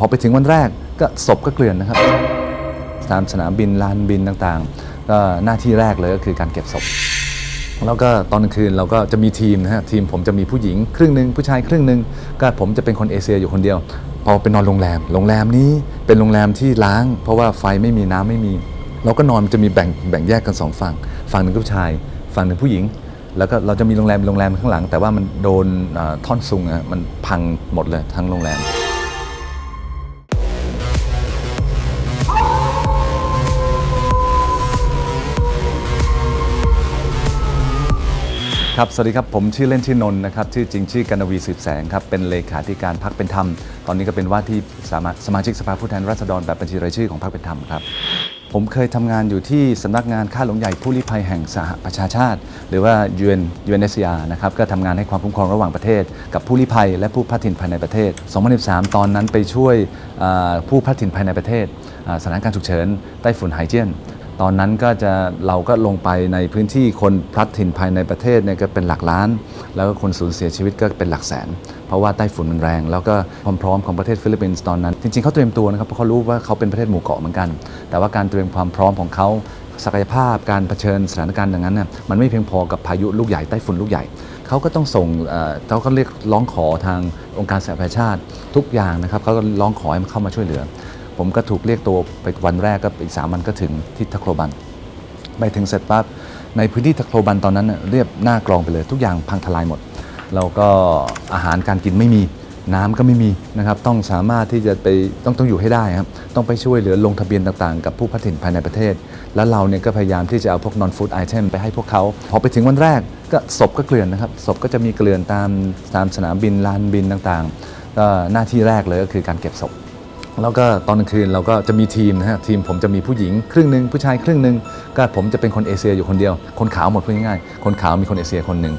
พอไปถึงวันแรกก็ศพก็เกลื่อนนะครับ ตามสนามบินลานบินต่างๆ ก็หน้าที่แรกเลยก็คือการเก็บศพ แล้วก็ตอนกลางคืนเราก็จะมีทีมนะฮะทีมผมจะมีผู้หญิงครึ่งหนึ่งผู้ชายครึ่งหนึ่งก็ผมจะเป็นคนเอเชียอยู่คนเดียว พอไปนอนโรงแรม โรงแรมนี้เป็นโรงแรมที่ล้าง เพราะว่าไฟไม่มีน้ำไม่มี เราก็นอนจะมีแบ่งแบ่งแยกกันสองฝั่งฝั่งหนึ่งผู้ชาย ฝั่งหนึ่งผู้หญิง แล้วก็เราจะมีโรงแรมโรงแรมข้างหลัง แต่ว่ามันโดนท่อนซุงอะมันพังหมดเลยทั้งโรงแรม ครับ สวัสดีครับ ผมชื่อเล่นชื่อนนท์นะครับ ชื่อจริงชื่อกนวีสืบแสงครับ เป็นเลขาธิการพักเป็นธรรม ตอนนี้ก็เป็นว่าที่สามาสมาชิกสภาผู้แทนราษฎรแบบบัญชีรายชื่อของพักเป็นธรรมครับ ผมเคยทำงานอยู่ที่สำนักงานข้าหลวงใหญ่ผู้ลี้ภัยแห่งสหประชาชาติ หรือว่า UN UNHCR นะครับ ก็ทำงานให้ความคุ้มครองระหว่างประเทศ กับผู้ลี้ภัย และผู้พัดถิ่นภายในประเทศ 2013 ตอนนั้นไปช่วยผู้พัดถิ่นภายในประเทศสถานการณ์ฉุกเฉินไต้ฝุ่นไฮเจียน ตอนนั้นก็จะเราก็ลงไปในพื้นที่คนพลัดถิ่นภายในประเทศเนี่ยก็เป็นหลักล้าน แล้วก็คนสูญเสียชีวิตก็เป็นหลักแสน เพราะว่าไต้ฝุ่นมันแรง แล้วก็ความพร้อมของประเทศฟิลิปปินส์ตอนนั้น จริงๆเขาเตรียมตัวนะครับเพราะเขารู้ว่าเขาเป็นประเทศหมู่เกาะเหมือนกัน แต่ว่าการเตรียมความพร้อมของเขาศักยภาพการเผชิญสถานการณ์อย่างนั้นน่ะมันไม่เพียงพอกับพายุลูกใหญ่ไต้ฝุ่นลูกใหญ่ เขาก็ต้องส่งเอ่อเขาก็เรียกร้องขอทางองค์การสหประชาชาติทุกอย่างนะครับเขาก็ร้องขอให้มันเข้ามาช่วยเหลือ ผมก็ถูกเรียกตัวไปวันแรกก็อีกสามวันก็ถึงที่ทะโครบันไปถึงเสร็จปั๊บในพื้นที่ตะโครบันตอนนั้นเรียบหน้ากรองไปเลย ทุกอย่างพังทลายหมดแล้วก็อาหารการกินไม่มีน้ำก็ไม่มีนะครับต้องสามารถที่จะไปต้องต้องอยู่ให้ได้ครับต้องไปช่วยเหลือลงทะเบียนต่างๆ กับผู้พัดถิ่นภายในประเทศ แล้วเราเนี่ยก็พยายามที่จะเอาพวก non food item ไปให้พวกเขา พอไปถึงวันแรกก็ศพก็เกลื่อนนะครับศพก็จะมีเกลื่อนตามตามสนามบินลานบินต่างๆก็หน้าที่แรกเลยก็คือการเก็บศพ แล้วก็ตอนกลางคืนเราก็จะมีทีมนะฮะทีมผมจะมีผู้หญิงครึ่งหนึ่งผู้ชายครึ่งหนึ่งก็ผมจะเป็นคนเอเชียอยู่คนเดียว คนขาวหมดพูดง่ายๆคนขาวมีคนเอเชียคนหนึ่ง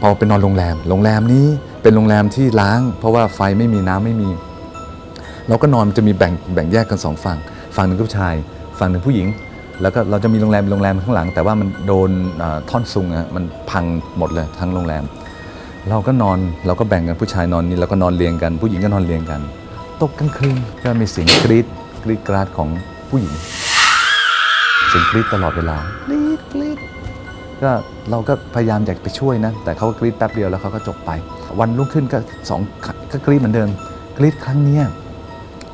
พอไปนอนโรงแรมโรงแรมนี้เป็นโรงแรมที่ล้าง เพราะว่าไฟไม่มีน้ำไม่มี เราก็นอนจะมีแบ่งแบ่งแยกกันสองฝั่งฝั่งหนึ่งผู้ชาย ฝั่งหนึ่งผู้หญิง แล้วก็เราจะมีโรงแรมโรงแรมข้างหลัง แต่ว่ามันโดนท่อนซุงอะมันพังหมดเลยทั้งโรงแรม เราก็นอนเราก็แบ่งกันผู้ชายนอนนี่เราก็นอนเรียงกัน ผู้หญิงก็นอนเรียงกัน ตกกลางคืนก็มีเสียงกรีดกรีดกราดของผู้หญิงเสียงกรีดตลอดเวลากรีดกรีดก็เราก็พยายามอยากไปช่วยนะ แต่เขาก็กรีดแป๊บเดียวแล้วเขาก็จบไป วันรุ่งขึ้นก็สองก็กรีดเหมือนเดิม กรีดครั้งเนี้ย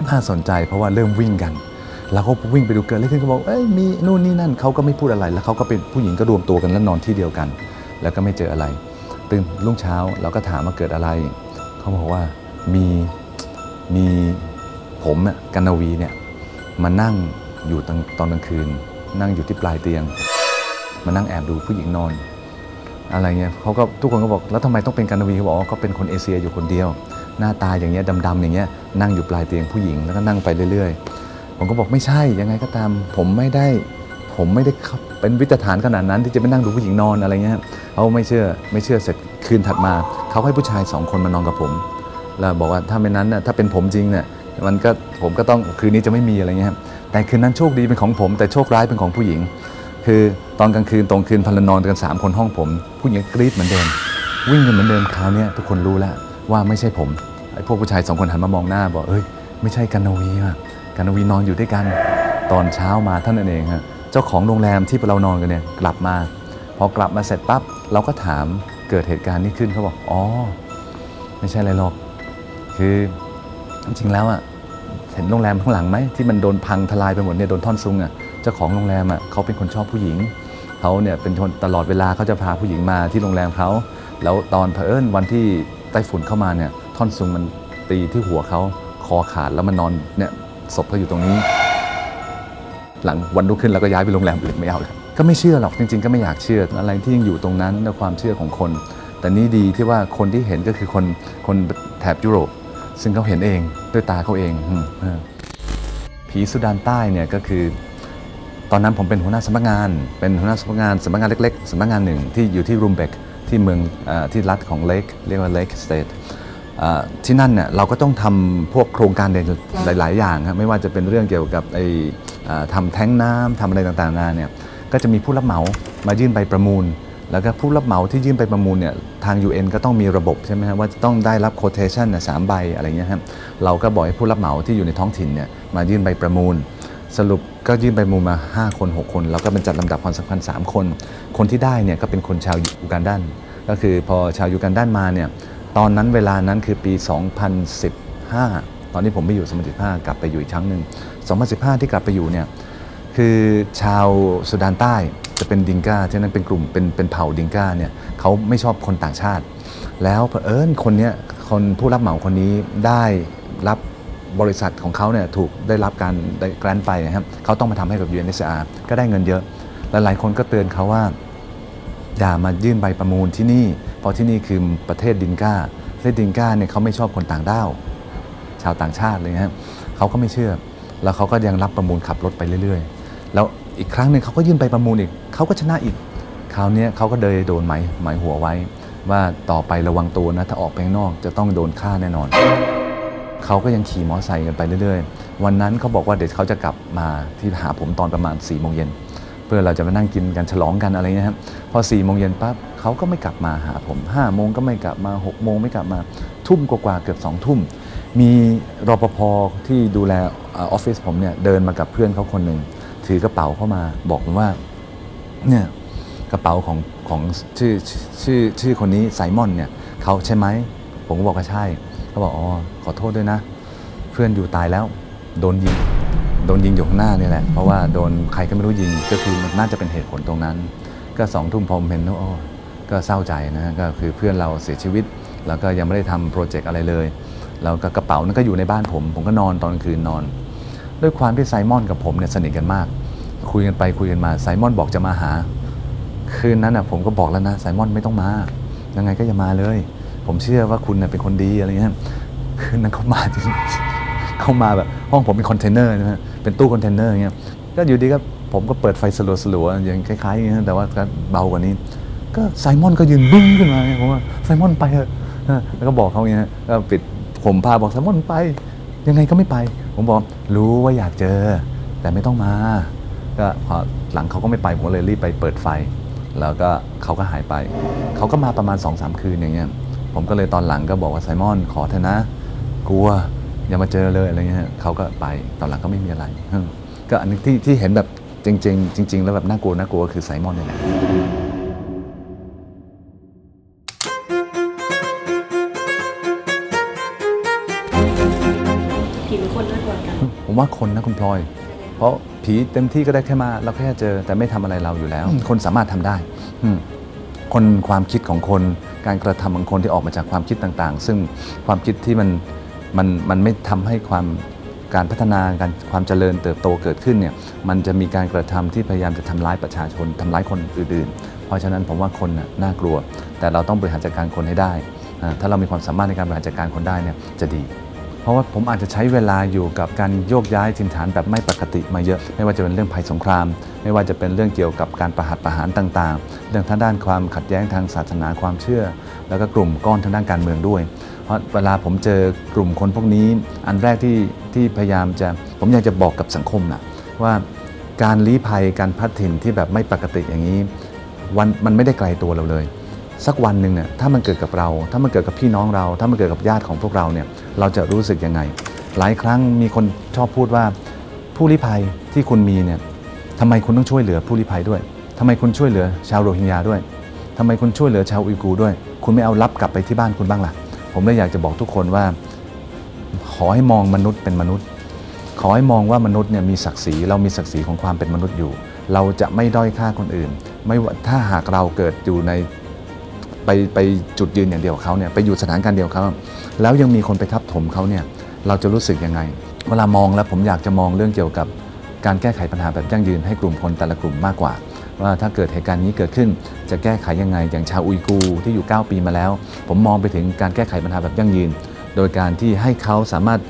น่าสนใจเพราะว่าเริ่มวิ่งกันแล้วก็วิ่งไปดูเกิดอะไรขึ้นก็บอกเอ้ยมีนู่นนี่นั่นเขาก็ไม่พูดอะไร แล้วเขาก็เป็นผู้หญิงก็รวมตัวกันแล้วนอนที่เดียวกัน แล้วก็ไม่เจออะไร ตื่นรุ่งเช้าเราก็ถามว่าเกิดอะไร เขาบอกว่ามี มีผมกันนวีเนี่ยมานั่งอยู่ตอนกลางคืน นั่งอยู่ที่ปลายเตียง มานั่งแอบดูผู้หญิงนอน อะไรเงี้ยเขาก็ทุกคนก็บอกแล้วทำไมต้องเป็นกันนวีเขาบอกว่าเขาเป็นคนเอเชียอยู่คนเดียว หน้าตาอย่างเงี้ยดำๆอย่างเงี้ยนั่งอยู่ปลายเตียงผู้หญิงแล้วก็นั่งไปเรื่อยๆ ผมก็บอกไม่ใช่ยังไงก็ตาม ผมไม่ได้ผมไม่ได้เขาเป็นวิตฐานขนาดนั้นที่จะไปนั่งดูผู้หญิงนอนอะไรเงี้ยเขาไม่เชื่อไม่เชื่อเสร็จคืนถัดมาเขาให้ผู้ชายสองคนมานอนกับผม แล้วบอกว่าถ้าไม่นั้นน่ะถ้าเป็นผมจริงเนี่ยมันก็ผมก็ต้องคืนนี้จะไม่มีอะไรเงี้ยครับแต่คืนนั้นโชคดีเป็นของผม แต่โชคร้ายเป็นของผู้หญิง คือตอนกลางคืนตรงคืนพลนอนกัน 3 คนห้องผม ผู้หญิงกรี๊ดเหมือนเดิมวิ่งกันเหมือนเดิมคราวเนี้ยทุกคนรู้แล้วว่าไม่ใช่ผมไอ้พวกผู้ชายสองคนหันมามองหน้าบอกเอ้ยไม่ใช่กันนาวีอะกันนาวีนอนอยู่ด้วยกันตอนเช้ามาท่านั้นเองฮะเจ้าของโรงแรมที่เรานอนกันเนี่ยกลับมา พอกลับมาเสร็จปั๊บเราก็ถามเกิดเหตุการณ์นี้ขึ้นเขาบอกอ๋อไม่ใช่อะไรหรอก คือจริงๆแล้วอะเห็นโรงแรมข้างหลังไหมที่มันโดนพังทลายไปหมดเนี่ยโดนท่อนซุงอะเจ้าของโรงแรมอะเขาเป็นคนชอบผู้หญิงเขาเนี่ยเป็นคนตลอดเวลาเขาจะพาผู้หญิงมาที่โรงแรมเขาแล้วตอนเผอิญวันที่ไต้ฝุ่นเข้ามาเนี่ยท่อนซุงมันตีที่หัวเขาคอขาดแล้วมันนอนเนี่ยศพเขาอยู่ตรงนี้ หลังวันรุ่งขึ้นเราก็ย้ายไปโรงแรมอื่นไม่เอาเลยก็ไม่เชื่อหรอกจริง ๆ ก็ไม่อยากเชื่ออะไรที่ยังอยู่ตรงนั้นในความเชื่อของคน แต่นี่ดีที่ว่าคนที่เห็นก็คือคนคนแถบยุโรป ซึ่งเขาเห็นเองด้วยตาเขาเองผีสุดานใต้เนี่ยก็คือ ตอนนั้นผมเป็นหัวหน้าสำนักงาน เป็นหัวหน้าสำนักงานสำนักงานเล็กๆสำนักงานหนึ่งที่อยู่ที่รูมเบกที่เมืองอที่รัฐของเลกเรียกว่าเลกสเตทที่นั่นเนี่ยเราก็ต้องทำพวกโครงการเด่นหลาย ๆ อย่างครับไม่ว่าจะเป็นเรื่องเกี่ยวกับไอ้อ่าทำแท้งน้ำทำอะไรต่างๆนานาเนี่ยก็จะมีผู้รับเหมามายื่นใบประมูล แล้วก็ผู้รับเหมาที่ยื่นไปประมูลเนี่ยทาง UN ก็ต้องมีระบบใช่ไหมครับว่าจะต้องได้รับ quotation น่ะสามใบอะไรเงี้ยครับเราก็บอกให้ผู้รับเหมาที่อยู่ในท้องถิ่นเนี่ยมายื่นใบประมูล สรุปก็ยื่นใบประมูลมา 5 คน 6 คน แล้วก็เป็นจัดลำดับความสำคัญ 3 คน คนที่ได้เนี่ยก็เป็นคนชาวยูกันดันก็คือพอชาวยูกันดันมาเนี่ยตอนนั้นเวลานั้นคือปี 2015 ตอนนี้ผมไปอยู่2015กลับไปอยู่อีกครั้งหนึ่ง2015 ที่กลับไปอยู่เนี่ยคือชาวสุดานใต้ จะเป็นดิงกาฉะนั้นเป็นกลุ่มเป็นเป็นเผ่าดิงกาเนี่ยเขาไม่ชอบคนต่างชาติ แล้วเผอิญคนเนี้ยคนผู้รับเหมาคนนี้ได้รับบริษัทของเขาเนี่ยถูกได้รับการได้แกรนไปนะครับเขาต้องมาทำให้กับ UNHCR ก็ได้เงินเยอะและหลายคนก็เตือนเขาว่า อย่ามายื่นใบประมูลที่นี่ เพราะที่นี่คือประเทศดินกาประเทศดินกาเนี่ยเขาไม่ชอบคนต่างด้าวชาวต่างชาติเลยนะครับเขาก็ไม่เชื่อ แล้วเขาก็ยังรับประมูลขับรถไปเรื่อย ๆ แล้ว อีกครั้งหนึ่งเขาก็ยื่นไปประมูลอีกเขาก็ชนะอีกคราวนี้เขาก็เดยโดนหมายหมายหัวไว้ ว่าต่อไประวังตัวนะถ้าออกไปข้างนอกจะต้องโดนฆ่าแน่นอน เขาก็ยังขี่มอเตอร์ไซค์กันไปเรื่อยๆ วันนั้นเขาบอกว่าเดี๋ยวเขาจะกลับมาที่หาผมตอนประมาณ4ี่โมงเย็นเพื่อเราจะมานั่งกินกันฉลองกันอะไรเงี้ยครับพอ4ี่โมงเย็นปั๊บเขาก็ไม่กลับมาหาผม5้าโมงก็ไม่กลับมา6กโมงไม่กลับมาทุ่มกว่าเกือบสองทุ่มมีรปภที่ดูแลออฟฟิศผมเนี่ยเดินมากับเพื่อนเขาคนหนึ่ง ถือกระเป๋าเข้ามาบอกผมว่าเนี่ยกระเป๋าของของชื่อชื่อชื่อคนนี้ไซมอนเนี่ยเขาใช่ไหม ผมก็บอกว่าใช่เขาบอกอ๋อขอโทษด้วยนะ เพื่อนอยู่ตายแล้ว โดนยิงโดนยิงอยู่ข้างหน้านี่แหละ เพราะว่าโดนใครก็ไม่รู้ยิงก็คือมันน่าจะเป็นเหตุผลตรงนั้น ก็สองทุ่มพอผมเห็นแล้วอ๋อก็เศร้าใจนะก็คือเพื่อนเราเสียชีวิต แล้วก็ยังไม่ได้ทำโปรเจกต์อะไรเลยแล้วก็กระเป๋านั้นก็อยู่ในบ้านผม ผมก็นอนตอนกลางคืนนอน ด้วยความที่ไซมอนกับผมเนี่ยสนิทกันมาก คุยกันไปคุยกันมาไซมอนบอกจะมาหา คืนนั้นน่ะผมก็บอกแล้วนะไซมอนไม่ต้องมา ยังไงก็อย่ามาเลย ผมเชื่อว่าคุณน่ะเป็นคนดีอะไรเงี้ยคืนนั้นเขามาจริงเขามาแบบห้องผมเป็นคอนเทนเนอร์นะฮะเป็นตู้คอนเทนเนอร์เงี้ยก็อยู่ดีก็ผมก็เปิดไฟสลัวๆอย่างคล้ายๆอย่างเงี้ยแต่ว่าก็เบากว่านี้ ก็ไซมอนก็ยืนบึ้งขึ้นมาผมว่าไซมอนไปเถอะแล้วก็บอกเขาอย่างเงี้ยก็ปิดผมพาบอกไซมอนไป ยังไงก็ไม่ไป ผมบอกรู้ว่าอยากเจอ แต่ไม่ต้องมา ก็พอหลังเขาก็ไม่ไปผมก็เลยรีบไปเปิดไฟ แล้วก็เขาก็หายไป เขาก็มาประมาณ2อสาคืนอย่างเงี้ยผมก็เลยตอนหลังก็บอกว่าไซมอนขอเถอะนะ กลัวอย่ามาเจอเลยอะไรเงี้ยเขาก็ไปตอนหลังก็ไม่มีอะไร ก็อันนี้ที่ที่เห็นแบบจริง ๆ จริง ๆ แล้วแบบน่ากลัวน่ากลัวคือไซมอนนี่แหละ ว่าคนนะคุณพลอย เพราะผีเต็มที่ก็ได้แค่มาเราแค่เจอแต่ไม่ทำอะไรเราอยู่แล้ว คนสามารถทำได้อืมคนความคิดของคนการกระทำของคนที่ออกมาจากความคิดต่างๆ ซึ่งความคิดที่มันมันมันไม่ทำให้ความการพัฒนาการความเจริญเติบโตเกิดขึ้นเนี่ยมันจะมีการกระทำที่พยายามจะทำร้ายประชาชนทำร้ายคนอื่นๆ เพราะฉะนั้นผมว่าคนน่ะน่ากลัว แต่เราต้องบริหารจัดการคนให้ได้อ่าถ้าเรามีความสามารถในการบริหารจัดการคนได้เนี่ยจะดี เพราะว่าผมอาจจะใช้เวลาอยู่กับการโยกย้ายถิ่นฐานแบบไม่ปกติมาเยอะ ไม่ว่าจะเป็นเรื่องภัยสงคราม ไม่ว่าจะเป็นเรื่องเกี่ยวกับการประหัตประหารต่างๆ เรื่องทางด้านความขัดแย้งทางศาสนาความเชื่อ แล้วก็กลุ่มก้อนทางด้านการเมืองด้วย เพราะเวลาผมเจอกลุ่มคนพวกนี้ อันแรกที่ที่พยายามจะผมอยากจะบอกกับสังคมนะว่าการลี้ภัยการพัดถิ่นที่แบบไม่ปกติอย่างนี้วันมันไม่ได้ไกลตัวเราเลย สักวันหนึ่งเนี่ยถ้ามันเกิดกับเรา ถ้ามันเกิดกับพี่น้องเรา ถ้ามันเกิดกับญาติของพวกเราเนี่ยเราจะรู้สึกยังไง หลายครั้งมีคนชอบพูดว่า ผู้ลี้ภัยที่คุณมีเนี่ยทำไมคุณต้องช่วยเหลือผู้ลี้ภัยด้วยทำไมคุณช่วยเหลือชาวโรฮิงญาด้วยทำไมคุณช่วยเหลือชาวอุยกูด้วย คุณไม่เอารับกลับไปที่บ้านคุณบ้างล่ะ ผมเลยอยากจะบอกทุกคนว่า ขอให้มองมนุษย์เป็นมนุษย์ ขอให้มองว่ามนุษย์เนี่ยมีศักดิ์ศรี เรามีศักดิ์ศรีของความเป็นมนุษย์อยู่ เราจะไม่ด้อยค่าคนอื่น ไม่ว่าถ้าหากเราเกิดอยู่ใน ไปไปจุดยืนอย่างเดียวเขาเนี่ยไปอยู่สถานการณ์เดียวเขาแล้วยังมีคนไปทับถมเขาเนี่ยเราจะรู้สึกยังไง เวลามองแล้วผมอยากจะมองเรื่องเกี่ยวกับการแก้ไขปัญหาแบบยั่งยืนให้กลุ่มคนแต่ละกลุ่มมากกว่า ว่าถ้าเกิดเหตุการณ์นี้เกิดขึ้นจะแก้ไขยังไง อย่างชาวอุยกูที่อยู่ 9 ปีมาแล้ว ผมมองไปถึงการแก้ไขปัญหาแบบยั่งยืน โดยการที่ให้เขาสามารถ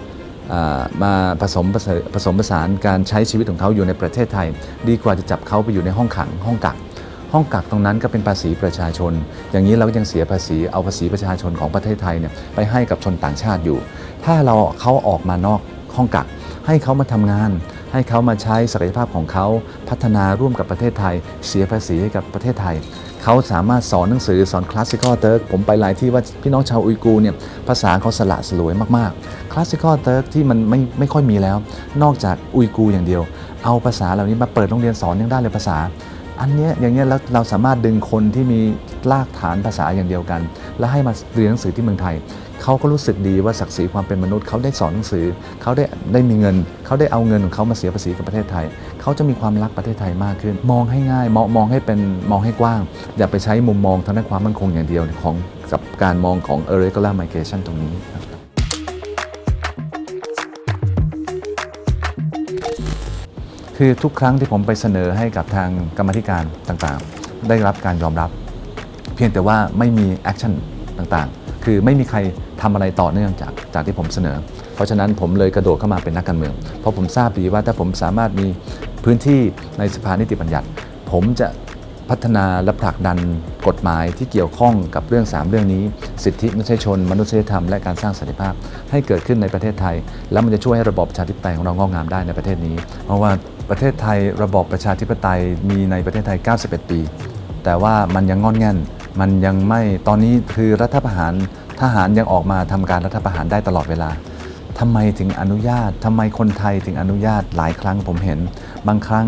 มาผสมผสผสมผสานการใช้ชีวิตของเขาอยู่ในประเทศไทย ดีกว่าจะจับเขาไปอยู่ในห้องขังห้องกัก ห้องกักตรงนั้นก็เป็นภาษีประชาชน อย่างนี้เราก็ยังเสียภาษีเอาภาษีประชาชนของประเทศไทยเนี่ยไปให้กับชนต่างชาติอยู่ ถ้าเราเขาออกมานอกห้องกัก ให้เขามาทำงาน ให้เขามาใช้ศักยภาพของเขาพัฒนาร่วมกับประเทศไทย เสียภาษีให้กับประเทศไทยเขาสามารถสอนหนังสือสอนคลาสสิคอลเติร์กผมไปหลายที่ว่าพี่น้องชาวอุยกูเนี่ยภาษาเขาสละสลวยมากๆ คลาสสิคอลเติร์กที่มันไม่ไม่ค่อยมีแล้ว นอกจากอุยกูอย่างเดียว เอาภาษาเหล่านี้มาเปิดโรงเรียนสอนยังได้เลยภาษา อันเนี้ยอย่างเงี้ยแล้วเราสามารถดึงคนที่มีรากฐานภาษาอย่างเดียวกัน แล้วให้มาเรียนหนังสือที่เมืองไทย เขาก็รู้สึกดีว่าศักดิ์ศรีความเป็นมนุษย์เขาได้สอนหนังสือ เขาได้ได้มีเงิน เขาได้เอาเงินของเขามาเสียภาษีกับประเทศไทย เขาจะมีความรักประเทศไทยมากขึ้น มองให้ง่ายมองมองให้เป็นมองให้กว้าง อย่าไปใช้มุมมองทางด้านความมั่นคงอย่างเดียวของกับการมองของ irregular migration ตรงนี้ คือทุกครั้งที่ผมไปเสนอให้กับทางกรรมธิการต่างๆ ได้รับการยอมรับ เพียงแต่ว่าไม่มีแอคชั่นต่างๆ คือไม่มีใครทำอะไรต่อเนื่องจากจากที่ผมเสนอ เพราะฉะนั้นผมเลยกระโดดเข้ามาเป็นนักการเมือง เพราะผมทราบดีว่าถ้าผมสามารถมีพื้นที่ในสภานิติบัญญัติ ผมจะพัฒนาและผลักดันกฎหมายที่เกี่ยวข้องกับเรื่อง 3 เรื่องนี้ สิทธิมนุษยชน มนุษยธรรมและการสร้างสันติภาพ ให้เกิดขึ้นในประเทศไทย แล้วมันจะช่วยให้ระบอบประชาธิปไตยของเรางอกงามได้ในประเทศนี้ เพราะว่า ประเทศไทยระบอบประชาธิปไตยมีในประเทศไทย 91 ปี แต่ว่ามันยังงอนแง่น มันยังไม่ตอนนี้คือรัฐประหารทหารยังออกมาทำการรัฐประหารได้ตลอดเวลาทำไมถึงอนุญาตทำไมคนไทยถึงอนุญาตหลายครั้งผมเห็น บางครั้ง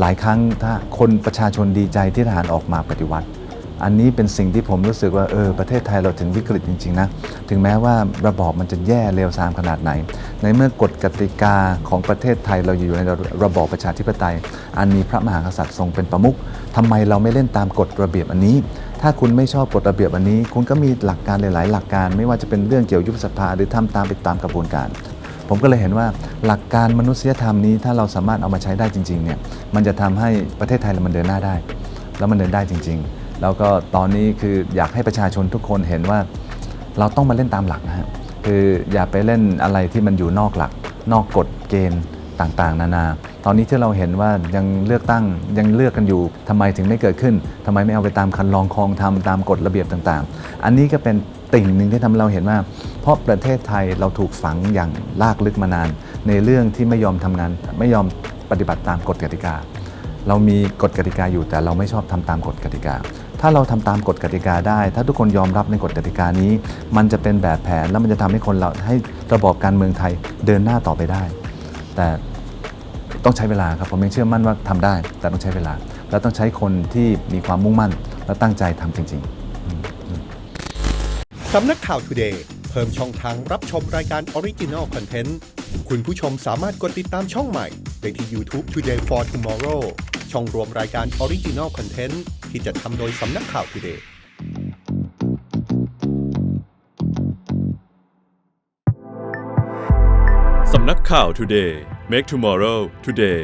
หลายครั้งถ้าคนประชาชนดีใจที่ทหารออกมาปฏิวัติ อันนี้เป็นสิ่งที่ผมรู้สึกว่าเออประเทศไทยเราถึงวิกฤตจริงๆนะถึงแม้ว่าระบอบมันจะแย่เลวทรามขนาดไหน ในเมื่อกฎกติกาของประเทศไทยเราอยู่ในระบอบประชาธิปไตย อันมีพระมหากษัตริย์ทรงเป็นประมุขทำไมเราไม่เล่นตามกฎระเบียบอันนี้ ถ้าคุณไม่ชอบกฎระเบียบอันนี้ คุณก็มีหลักการหลาย ๆ หลักการ ไม่ว่าจะเป็นเรื่องเกี่ยวยุบสภาหรือทำตามไปตามกระบวนการผมก็เลยเห็นว่าหลักการมนุษยธรรมนี้ถ้าเราสามารถเอามาใช้ได้จริงๆเนี่ยมันจะทำให้ประเทศไทยเรามันเดินหน้าได้ แล้วมันเดินได้จริง ๆ แล้วก็ตอนนี้คืออยากให้ประชาชนทุกคนเห็นว่า เราต้องมาเล่นตามหลักนะฮะคืออย่าไปเล่นอะไรที่มันอยู่นอกหลัก นอกกฎเกณฑ์ต่างๆ นานา ตอนนี้ที่เราเห็นว่ายังเลือกตั้งยังเลือกกันอยู่ทำไมถึงไม่เกิดขึ้นทำไมไม่เอาไปตามคันลองคลองทำตามกฎระเบียบต่างๆ อันนี้ก็เป็นติ่งหนึ่งที่ทำให้เราเห็นว่า เพราะประเทศไทยเราถูกฝังอย่างลากลึกมานาน ในเรื่องที่ไม่ยอมทำงาน ไม่ยอมปฏิบัติตามกฎกติกา เรามีกฎกติกาอยู่แต่เราไม่ชอบทำตามกฎกติกา ถ้าเราทำตามกฎกติกาได้ ถ้าทุกคนยอมรับในกฎกติกานี้ มันจะเป็นแบบแผนแล้วมันจะทำให้คนเราให้ระบอบการเมืองไทยเดินหน้าต่อไปได้ แต่ต้องใช้เวลาครับผมยังเชื่อมั่นว่าทำได้ แต่ต้องใช้เวลา แล้วต้องใช้คนที่มีความมุ่งมั่น และตั้งใจทำจริงๆสำนักข่าว Today เพิ่มช่องทางรับชมรายการ Original Content คุณผู้ชมสามารถกดติดตามช่องใหม่ ได้ที่ YouTube Today for Tomorrow ช่องรวมรายการ Original Content ที่จัดทำโดยสำนักข่าวทูเดย์สำนักข่าว Today Make Tomorrow Today